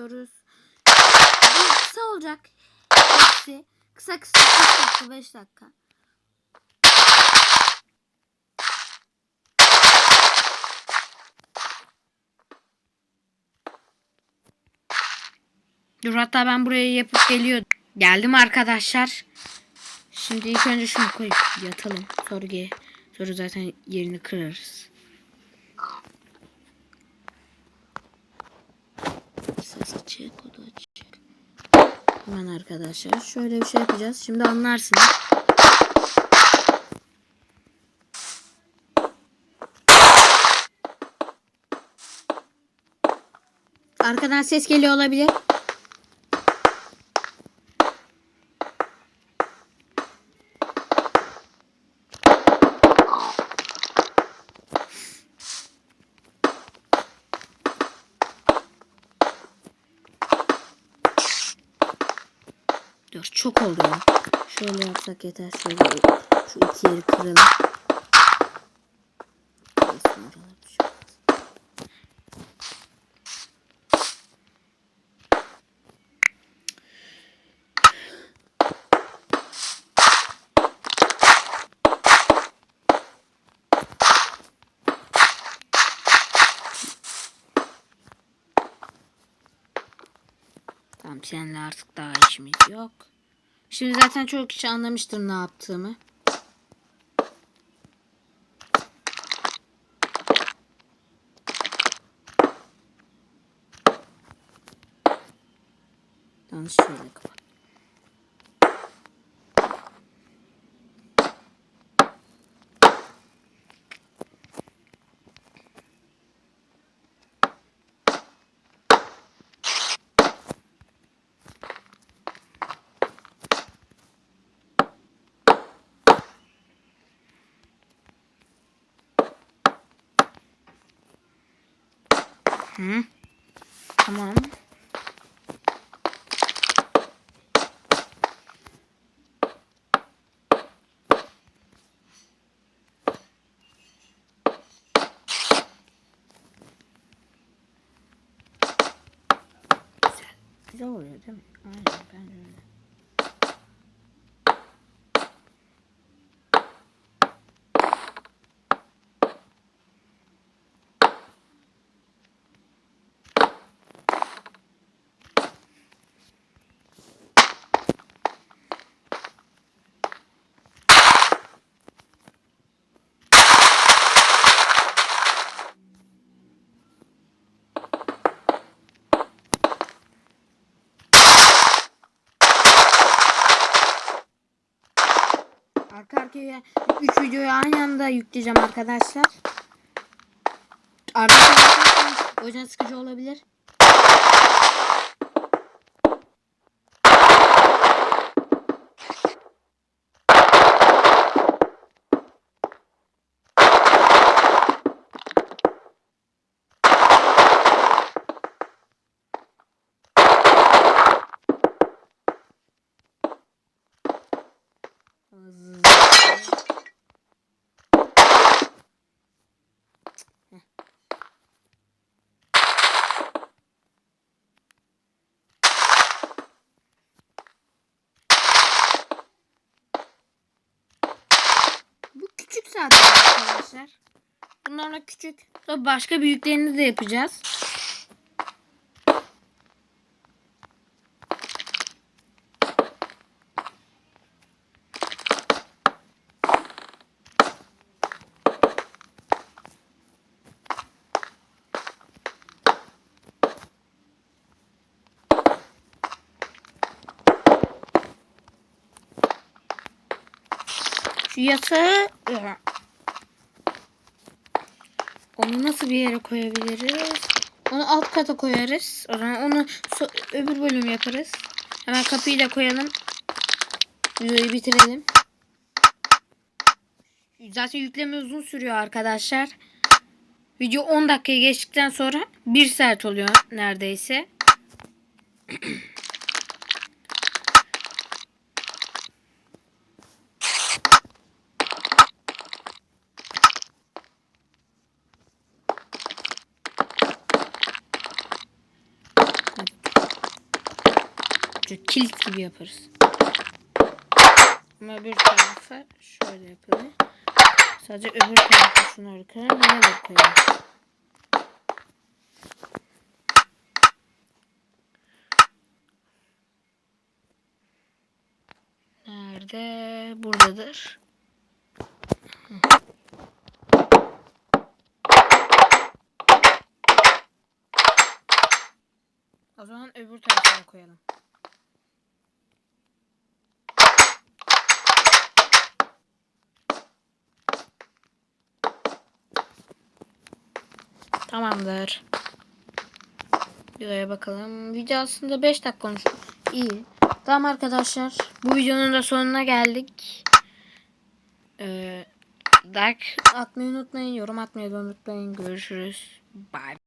yapıyoruz. Bu kısa olacak. Hepsi. Kısa kısa 5 dakika 5 dakika. Dur hatta ben buraya yapıp geliyordum. Geldim arkadaşlar. Şimdi ilk önce şunu koyup yatalım. Ge- sonra zaten yerini kırarız. Ses açık, o da açık. Hemen arkadaşlar şöyle bir şey yapacağız. Şimdi anlarsınız. Arkadan ses geliyor olabilir. Dur çok oldu ya. Şöyle yapsak yeter. Şöyle şu iki yeri kıralım. Tamam seninle artık daha işimiz yok. Şimdi zaten çok kişi anlamıştır ne yaptığımı. Yanlış. Hı. Tamam. Güzel. Oluyor değil mi? Aynen ben de öyle. Arka arkaya 3 videoyu aynı anda yükleyeceğim arkadaşlar. Arkadaşlar o yüzden sıkıcı olabilir. Hızlı. Heh. Bu küçük zaten arkadaşlar. Bunlarla küçük. Başka büyüklerini de yapacağız. Yatağı onu nasıl bir yere koyabiliriz? Onu alt kata koyarız. O zaman onu so- öbür bölüm yaparız. Hemen kapıyı da koyalım. Videoyu bitirelim. Zaten yükleme uzun sürüyor arkadaşlar. Video 10 dakikayı geçtikten sonra 1 saat oluyor neredeyse. Şu kilit gibi yaparız. Ama öbür tarafa şöyle yapalım. Sadece öbür tarafa şunu. Yine böyle koyalım. Nerede? Buradadır. O zaman öbür tarafa koyalım. Tamamdır. Videoya bakalım. Video aslında 5 dakika olmuş. İyi. Tamam arkadaşlar. Bu videonun da sonuna geldik. Ee, like atmayı unutmayın. Yorum atmayı unutmayın. Görüşürüz. Bye.